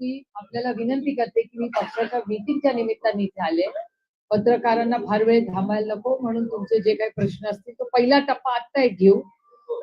की आपल्याला विनंती करते की मी पक्षाच्या मीटिंगच्या निमित्ताने इथे आले. पत्रकारांना फार वेळ थांबायला नको म्हणून तुमचे जे काही प्रश्न असतील तो पहिला टप्पा आत्ता एक घेऊ.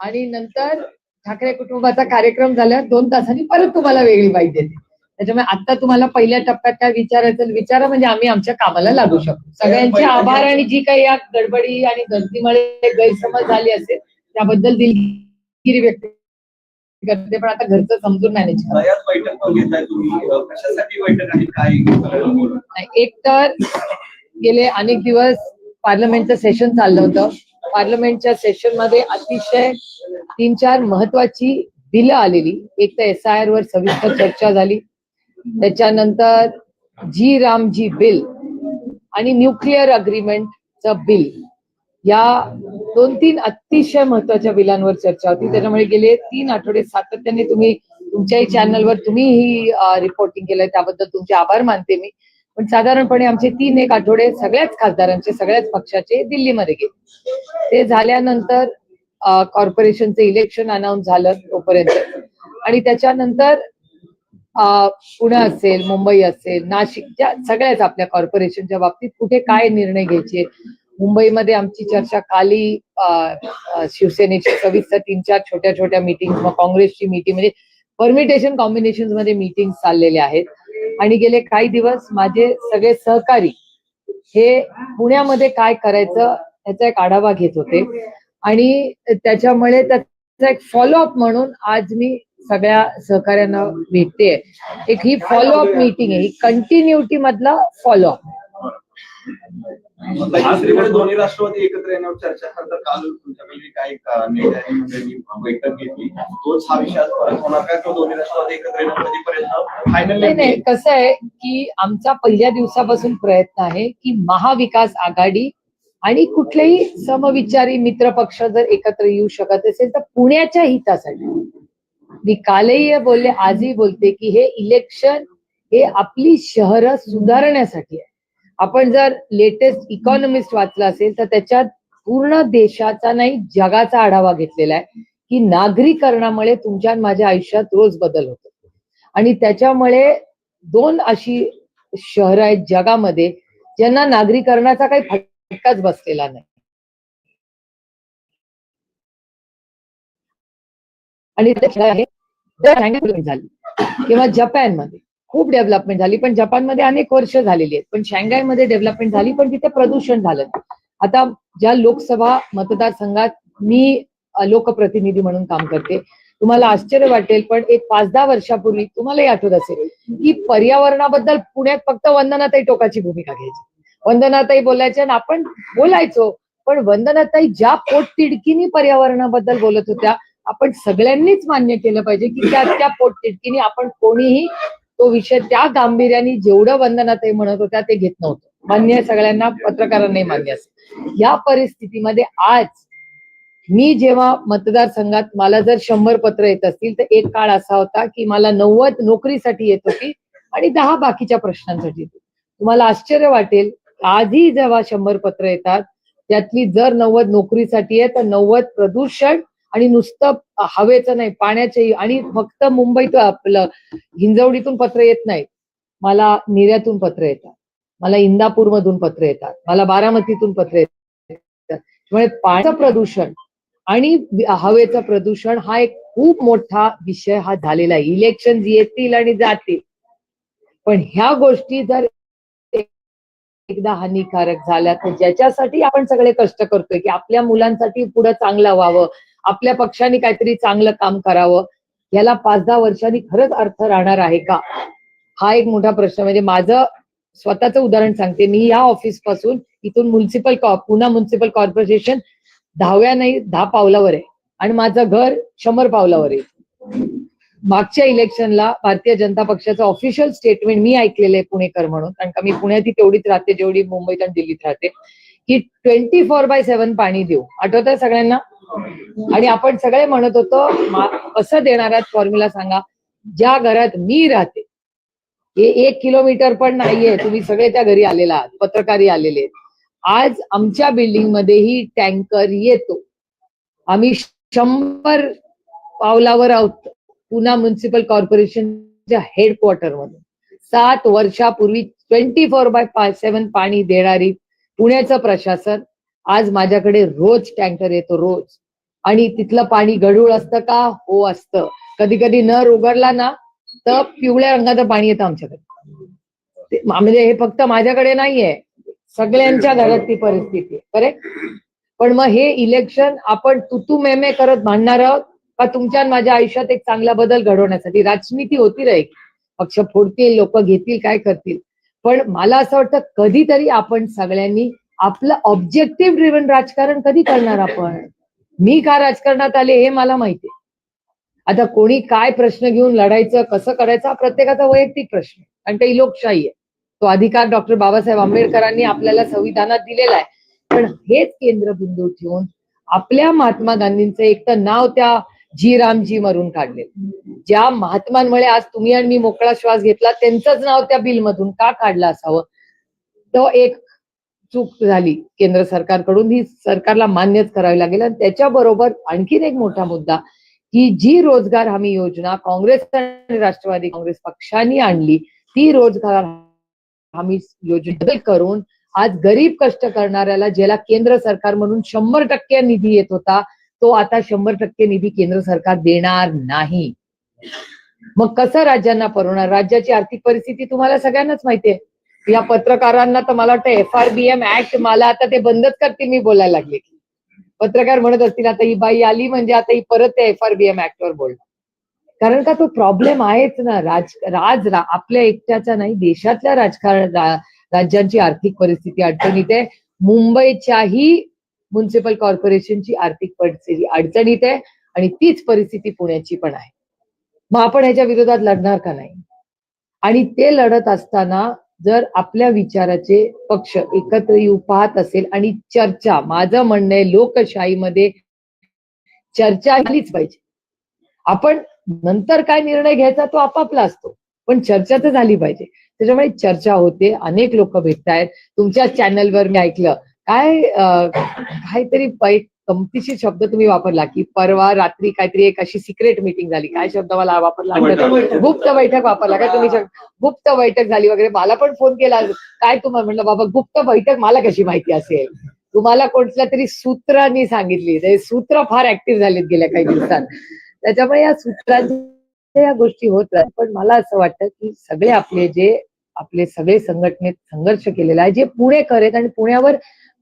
आणि नंतर ठाकरे कुटुंबाचा कार्यक्रम झाल्यावर दोन तासांनी परत तुम्हाला वेगळी बाईट देते. त्याच्यामुळे आता तुम्हाला पहिल्या टप्प्यात काय विचारायचं विचारा म्हणजे आम्ही आमच्या कामाला लागू शकतो. सगळ्यांचे आभार आणि जी काही या गडबडी आणि गर्दीमुळे गैरसमज झाली असेल त्याबद्दल दिलगिरी व्यक्त करते पण आता घरचं समजून मॅनेज करा बऱ्याच बैठक घेताय तुम्ही. अं, कशासाठी बैठक आहे? काय बोला. नाही, एक तर गेले अनेक दिवस पार्लमेंटचं सेशन चाललं होतं. पार्लमेंटच्या सेशनमध्ये अतिशय तीन चार महत्वाची बिलं आलेली. एक तर एस आय आर वर सविस्तर चर्चा झाली. त्याच्यानंतर जी रामजी बिल आणि न्यूक्लिअर अग्रीमेंटचं बिल. या दोन तीन अतिशय महत्त्वाच्या बिलांवर चर्चा होती. त्याच्यामुळे गेले तीन आठवडे सातत्याने तुम्ही तुमच्याही चॅनलवर तुम्ही ही रिपोर्टिंग केलंय. त्याबद्दल तुमचे आभार मानते मी. पण साधारणपणे आमचे तीन एक आठवडे सगळ्याच खासदारांचे सगळ्याच पक्षाचे दिल्लीमध्ये गेले. ते झाल्यानंतर कॉर्पोरेशनचं इलेक्शन अनाऊन्स झालं तोपर्यंत. आणि त्याच्यानंतर पुणे असेल मुंबई असेल नाशिक ज्या सगळ्याच आपल्या कॉर्पोरेशनच्या बाबतीत कुठे काय निर्णय घ्यायचे मुंबईमध्ये आमची चर्चा काली शिवसेनेची सविस्तर तीन चार छोट्या छोट्या मीटिंग मग काँग्रेसची मीटिंग म्हणजे परमिटेशन कॉम्बिनेशनमध्ये मिटिंग चाललेल्या आहेत. आणि गेले काही दिवस माझे सगळे सहकारी हे पुण्यामध्ये काय करायचं याचा एक आढावा घेत होते. आणि त्याच्यामुळे त्याचा एक फॉलोअप म्हणून आज मी सगळ्या सहकार्यांना भेटते एक ही फॉलोअप मीटिंग आहे. ही कंटिन्युटी मधला फॉलोअप दोन्ही राष्ट्रवादी एकत्र येण्यावर चर्चा करतात. काल तुमच्याकडे काही का- नेत्यांनी मंडळी बैठक घेतली. तोच हा विषय परत होणार का? किंवा दोन्ही राष्ट्रवादी एकत्र येणार कधीपर्यंत नाही नाही. फायनल कसं आहे की आमचा पहिल्या दिवसापासून प्रयत्न आहे की महाविकास आघाडी आणि कुठलेही समविचारी मित्र पक्ष जर एकत्र येऊ शकत असेल तर पुण्याच्या हितासाठी. मी कालही बोलले आजही बोलते की हे इलेक्शन हे आपली शहरं सुधारण्यासाठी आहे. आपण जर लेटेस्ट इकॉनॉमिस्ट वाचला असेल तर त्याच्यात पूर्ण देशाचा नाही जगाचा आढावा घेतलेला आहे की नागरीकरणामुळे तुमच्या माझ्या आयुष्यात रोज बदल होतो. आणि त्याच्यामुळे दोन अशी शहरं आहेत जगामध्ये ज्यांना नागरीकरणाचा काही फटकाच बसलेला नाही. आणि झाली. किंवा जपानमध्ये. खूप डेव्हलपमेंट झाली. पण जपानमध्ये अनेक वर्ष झालेली आहेत. पण शांघायमध्ये डेव्हलपमेंट झाली पण तिथे प्रदूषण झालं. आता ज्या लोकसभा मतदारसंघात मी लोकप्रतिनिधी म्हणून काम करते तुम्हाला आश्चर्य वाटेल पण एक पाच दहा वर्षापूर्वी तुम्हालाही आठवत असेल की पर्यावरणाबद्दल पुण्यात फक्त वंदनाताई टोकाची भूमिका घ्यायची. वंदनाताई बोलायच्या आणि आपण बोलायचो पण वंदनाताई ज्या पोटतिडकीनी पर्यावरणाबद्दल बोलत होत्या आपण सगळ्यांनीच मान्य केलं पाहिजे की त्या त्या पोटतिडकीने आपण कोणीही तो विषय त्या गांभीर्याने जेवढं वंदनाताई म्हणत होत्या ते घेत नव्हतं. मान्य सगळ्यांना पत्रकारांनाही मान्य असं या परिस्थितीमध्ये आज मी जेव्हा मतदारसंघात मला जर शंभर पत्र येत असतील तर एक काळ असा होता की मला नव्वद नोकरीसाठी येत होती आणि दहा बाकीच्या प्रश्नांसाठी तुम्हाला आश्चर्य वाटेल आजही जेव्हा शंभर पत्र येतात त्यातली जर नव्वद नोकरीसाठी आहे तर नव्वद प्रदूषण आणि नुसतं हवेचं नाही पाण्याचंही. आणि फक्त मुंबईत आपलं हिंजवडीतून पत्र येत नाहीत. मला निर्यातून पत्र येतात. मला इंदापूर मधून पत्र येतात. मला बारामतीतून पत्र येतात. म्हणजे पाण्याचं प्रदूषण आणि हवेचं प्रदूषण हा एक खूप मोठा विषय हा झालेला आहे. इलेक्शन येतील आणि जातील. पण ह्या गोष्टी जर एकदा हानिकारक झाल्या तर ज्याच्यासाठी आपण सगळे कष्ट करतोय की आपल्या मुलांसाठी पुढे चांगलं व्हावं आपल्या पक्षाने काहीतरी चांगलं काम करावं. याला पाच दहा वर्षांनी खरंच अर्थ राहणार आहे का? हा एक मोठा प्रश्न. म्हणजे माझं स्वतःचं उदाहरण सांगते. मी या ऑफिसपासून इथून म्युन्सिपल पुन्हा म्युन्सिपल कॉर्पोरेशन दहाव्या नाही दहा पावलावर आहे. आणि माझं घर शंभर पावलावर आहे. मागच्या इलेक्शनला भारतीय जनता पक्षाचं ऑफिशियल स्टेटमेंट मी ऐकलेलं आहे पुणेकर म्हणून. कारण का मी पुण्यात तेवढीच राहते जेवढी मुंबईत आणि दिल्लीत राहते. की ट्वेंटी फोर बाय सेव्हन पाणी देऊ. आठवत आहे सगळ्यांना? आणि आपण सगळे म्हणत होतो असं देणारा देणार आहात फॉर्म्युला सांगा. ज्या घरात मी राहते हे एक किलोमीटर पण नाहीये तुम्ही सगळे त्या घरी आलेला आहात पत्रकारही आलेले आहेत. आज आमच्या बिल्डिंग मध्येही टँकर येतो. आम्ही शंभर पावलावर आहोत पुन्हा म्युन्सिपल कॉर्पोरेशनच्या पक्षाच्या सात वर्षापूर्वी twenty four by five seven पाणी देणारी पुण्याचं प्रशासन आज माझ्याकडे रोज टँकर येतो रोज. आणि तिथलं पाणी गढूळ असतं का? हो असतं. कधी कधी नर उघडला ना तर पिवळ्या रंगाचं पाणी येतं आमच्याकडे. म्हणजे हे फक्त माझ्याकडे नाहीये. सगळ्यांच्या घरात ती परिस्थिती आहे. करेक्ट पण मग हे इलेक्शन आपण तुतू मेमे करत भांडणार आहोत का तुमच्या माझ्या आयुष्यात एक चांगला बदल घडवण्यासाठी? राजनीती होती राहील पक्ष फोडतील लोक घेतील काय करतील? पण मला असं वाटतं कधीतरी आपण सगळ्यांनी आपलं ऑब्जेक्टिव्ह ड्रिव्हन राजकारण कधी करणार आपण? मी का राजकारणात आले हे मला माहिती आता कोणी काय प्रश्न घेऊन लढायचं कसं करायचं हा प्रत्येकाचा वैयक्तिक प्रश्न कारण ते लोकशाही आहे. तो अधिकार डॉक्टर बाबासाहेब आंबेडकरांनी आपल्याला संविधानात दिलेला आहे. पण हेच केंद्रबिंदू ठेवून आपल्या महात्मा गांधींचं एक तर नाव त्या जी रामजी मरून काढले. ज्या महात्मांमुळे आज तुम्ही आणि मी मोकळा श्वास घेतला त्यांचंच नाव त्या बिलमधून का काढलं असावं? तो एक चूक झाली. केंद्र सरकारकडून ही सरकारला मान्यच करावी लागेल. आणि त्याच्याबरोबर आणखीन एक मोठा मुद्दा की जी रोजगार हमी योजना काँग्रेस आणि राष्ट्रवादी काँग्रेस पक्षांनी आणली ती रोजगार हमी योजना करून आज गरीब कष्ट करणाऱ्याला ज्याला केंद्र सरकार म्हणून शंभर टक्के निधी येत होता तो आता शंभर टक्के निधी केंद्र सरकार देणार नाही. मग कसं राज्यांना परवणार राज्याची आर्थिक परिस्थिती तुम्हाला सगळ्यांनाच माहितीये या पत्रकारांना तर मला वाटतं F R B M act मला आता ते बंदच करतील मी बोलायला लागले. की पत्रकार म्हणत असतील आता ही बाई आली म्हणजे आता ही परत त्या एफ आर बी एम ऍक्टवर बोलणार. कारण का तो प्रॉब्लेम आहेच ना राज राज रा- आपल्या एकट्याचा नाही देशातल्या राजकारण रा- राज्यांची आर्थिक परिस्थिती अडचणीत आहे. मुंबईच्याही म्युन्सिपल कॉर्पोरेशनची आर्थिक परिस्थिती अडचणीत आहे आणि तीच परिस्थिती पुण्याची पण आहे. मग आपण ह्याच्या विरोधात लढणार का नाही? आणि ते लढत असताना जर आपल्या विचाराचे पक्ष एकत्र येऊ पाहत असेल आणि चर्चा माझं म्हणणं आहे लोकशाहीमध्ये चर्चा झालीच पाहिजे. आपण नंतर काय निर्णय घ्यायचा तो आपापला असतो पण चर्चा तर झाली पाहिजे. त्याच्यामुळे चर्चा होते अनेक लोक भेटतायत. तुमच्या चॅनलवर मी ऐकलं काय काहीतरी पै गमतीशीर शब्द तुम्ही वापरला की परवा रात्री काहीतरी एक अशी सिक्रेट मीटिंग झाली. काय शब्द मला वापरला? आठवत. गुप्त बैठक. वापरला काय तुम्ही? गुप्त बैठक झाली वगैरे. मला पण फोन केला. काय तुम्हाला म्हणलं बाबा गुप्त बैठक मला कशी माहिती असेल? तुम्हाला कोणत्या तरी सूत्रांनी सांगितली. ते सूत्र फार ऍक्टिव्ह झालीत गेल्या काही दिवसात. त्याच्यामुळे या सूत्रांच्या या गोष्टी होत राहतात. पण मला असं वाटतं की सगळे आपले जे आपले सगळे संघटनेत संघर्ष केलेला आहे जे पुणेकर आहेत आणि पुण्यावर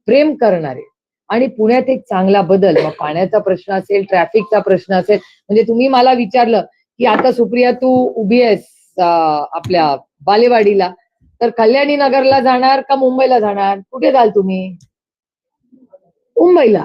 प्रेम करणारे आणि पुण्यात एक चांगला बदल. मग पाण्याचा प्रश्न असेल ट्रॅफिकचा प्रश्न असेल म्हणजे तुम्ही मला विचारलं की आता सुप्रिया तू उभी आहेस आपल्या बालेवाडीला. तर कल्याणी नगरला जाणार का मुंबईला जाणार? कुठे जाल तुम्ही? मुंबईला.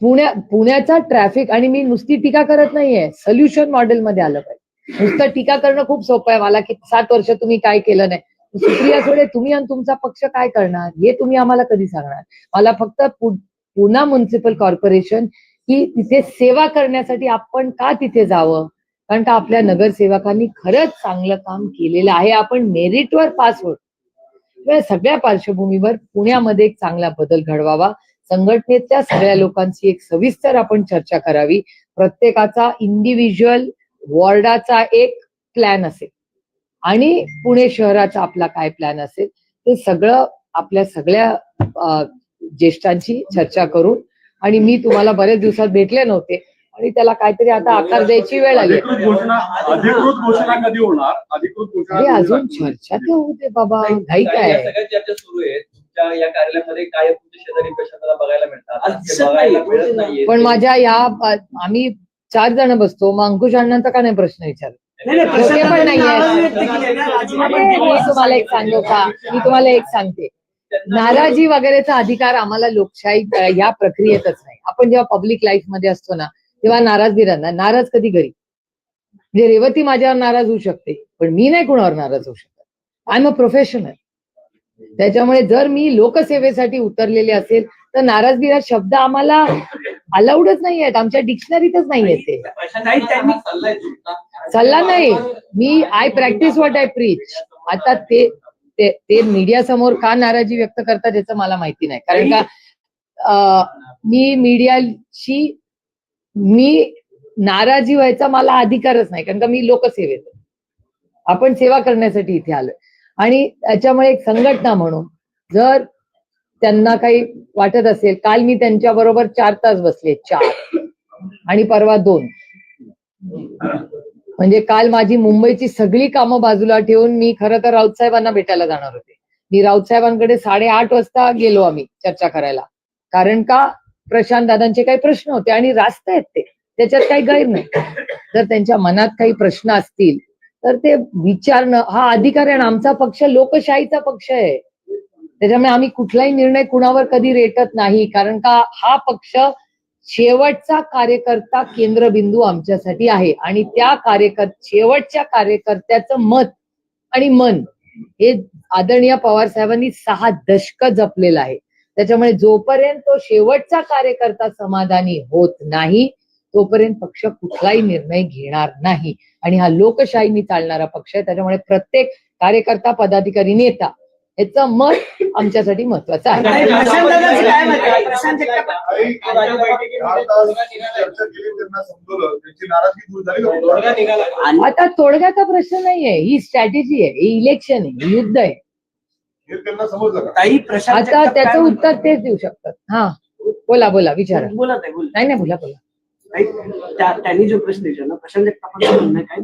पुण्या पुण्याचा ट्रॅफिक आणि मी नुसती टीका करत नाहीये. सोल्युशन मॉडेलमध्ये आलं पाहिजे. नुसतं टीका करणं खूप सोपं आहे. मला की सात वर्ष तुम्ही काय केलं नाही. सुप्रिया सुळे तुम्ही आणि तुमचा पक्ष काय करणार? हे तुम्ही आम्हाला कधी सांगणार? मला फक्त पुन्हा म्युन्सिपल कॉर्पोरेशन की तिथे सेवा करण्यासाठी आपण का तिथे जावं? कारण का आपल्या नगरसेवकांनी खरंच चांगलं काम केलेलं आहे. आपण मेरिटवर पास होत. सगळ्या पार्श्वभूमीवर पुण्यामध्ये एक चांगला बदल घडवावा. संघटनेतल्या सगळ्या लोकांची एक सविस्तर आपण चर्चा करावी. प्रत्येकाचा इंडिव्हिज्युअल वॉर्डाचा एक प्लॅन असेल. आणि पुणे शहराचा आपला काय प्लॅन असेल ते सगळं आपल्या सगळ्या ज्येष्ठांची चर्चा करून आणि मी तुम्हाला बरेच दिवसात भेटले नव्हते आणि त्याला काहीतरी आता आकार द्यायची वेळ आली. अधिकृत घोषणा अधिकृत घोषणा कधी होणार? अधिकृत घोषणा अरे कधी अजून? चर्चा तर होते बाबा घाई काय? ते. पण माझ्या या आम्ही चार जण बसतो मग अंकुश अण्णांचा का नाही प्रश्न विचार ते पण नाहीये. मी तुम्हाला एक सांगू का? मी तुम्हाला एक सांगते. नाराजी वगैरेचा अधिकार आम्हाला लोकशाही या प्रक्रियेतच नाही. आपण जेव्हा पब्लिक लाईफमध्ये असतो ना तेव्हा नाराज राहणार. नाराज कधी घरी? म्हणजे रेवती माझ्यावर नाराज होऊ शकते पण मी नाही कुणावर नाराज होऊ शकत. आय एम अ प्रोफेशनल त्याच्यामुळे जर मी लोकसेवेसाठी उतरलेले असेल तर नाराजगी हा शब्द आम्हाला अलाउडच नाही आहेत आमच्या डिक्शनरीतच नाही नाही, त्यांनी सल्ला नाही. मी I practise what I preach आता ते ते ते मीडिया समोर का नाराजी व्यक्त करतात याचं मला माहिती नाही. कारण का मी मीडियाशी मी नाराजी व्हायचा मला अधिकारच नाही. कारण का मी लोकसेवेत. आपण सेवा करण्यासाठी इथे आलोय. आणि त्याच्यामुळे एक संघटना म्हणून जर त्यांना काही वाटत असेल. काल मी त्यांच्या बरोबर चार तास बसले चार. आणि परवा दोन. म्हणजे काल माझी मुंबईची सगळी कामं बाजूला ठेवून मी खरं तर राऊत साहेबांना भेटायला जाणार होते. मी राऊत साहेबांकडे साडेआठ वाजता गेलो आम्ही चर्चा करायला. कारण का? प्रशांत दादांचे काही प्रश्न होते आणि रास्त आहेत ते. त्याच्यात काही गैर नाही. जर त्यांच्या मनात काही प्रश्न असतील तर ते विचारणं हा अधिकार आहे आमचा पक्ष लोकशाहीचा पक्ष आहे. त्याच्यामुळे आम्ही कुठलाही निर्णय कुणावर कधी रेटत नाही. कारण का हा पक्ष शेवटचा कार्यकर्ता केंद्रबिंदू आमच्यासाठी आहे. आणि त्या कार्यकर शेवटच्या कार्यकर्त्याचं मत आणि मन हे आदरणीय पवार साहेबांनी सहा दशक जपलेलं आहे. त्याच्यामुळे जोपर्यंत तो शेवटचा कार्यकर्ता समाधानी होत नाही तोपर्यंत पक्ष कुठलाही निर्णय घेणार नाही. आणि हा लोकशाहीने चालणारा पक्ष आहे. त्याच्यामुळे प्रत्येक कार्यकर्ता पदाधिकारी नेता याचं मत आमच्यासाठी महत्वाचं आहे आणि प्रशांत दादाचं काय मत आहे प्रशांत जगताप काही चार तास चर्चा केली त्यांना समजवलं त्यांची नाराजगी दूर झाली का? तोडगा निघाला आणि आता तोडग्याचा प्रश्न नाहीये ही स्ट्रॅटेजी आहे ही इलेक्शन आहे ही युद्ध आहे हे त्यांना समजलं का ताई प्रशांत आता त्याचं उत्तर तेच देऊ शकतात हा बोला बोला विचारा? बोला नाही नाही बोला बोला त्यांनी जो प्रश्न विचारला प्रशांत जगतापांचं म्हणणं काय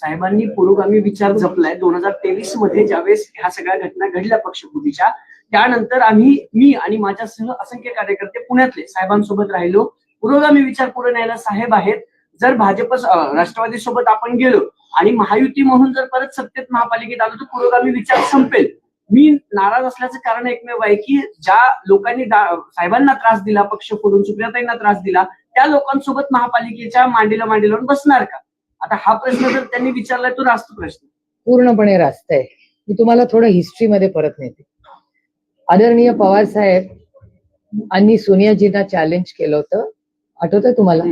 साहेबांनी पुरोगामी विचार जपलाय. दोन हजार तेवीसमध्ये ज्यावेळेस ह्या सगळ्या घटना घडल्या पक्षपूर्वीच्या त्यानंतर आम्ही मी आणि माझ्यासह असंख्य कार्यकर्ते पुण्यातले साहेबांसोबत राहिलो. पुरोगामी विचार पुढे न्यायला साहेब आहेत. जर भाजप राष्ट्रवादी सोबत आपण गेलो आणि महायुती म्हणून जर परत सत्तेत महापालिकेत आलो तर पुरोगामी विचार संपेल. मी नाराज असल्याचं कारण एकमेव आहे की ज्या लोकांनी साहेबांना त्रास दिला पक्ष फोडून सुप्रियाताईंना त्रास दिला त्या लोकांसोबत महापालिकेच्या मांडीला मांडी लावून बसणार का? आता हा प्रश्न जर त्यांनी विचारलाय तो रास्त प्रश्न. पूर्णपणे रास्त आहे. मी तुम्हाला थोडं हिस्ट्रीमध्ये परत नेते. आदरणीय पवार साहेब आणि सोनियाजींना चॅलेंज केलं होतं. आठवतंय तुम्हाला.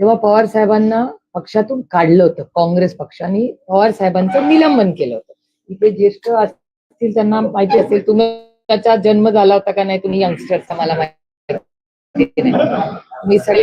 तेव्हा पवार साहेबांना पक्षातून काढलं होतं काँग्रेस पक्षाने पवार साहेबांचं निलंबन केलं होतं. इथे ज्येष्ठ असतील त्यांना माहिती असेल तुम्ही त्याचा जन्म झाला होता का नाही तुम्ही यंगस्टरचा मला माहिती नाही. मी सगळे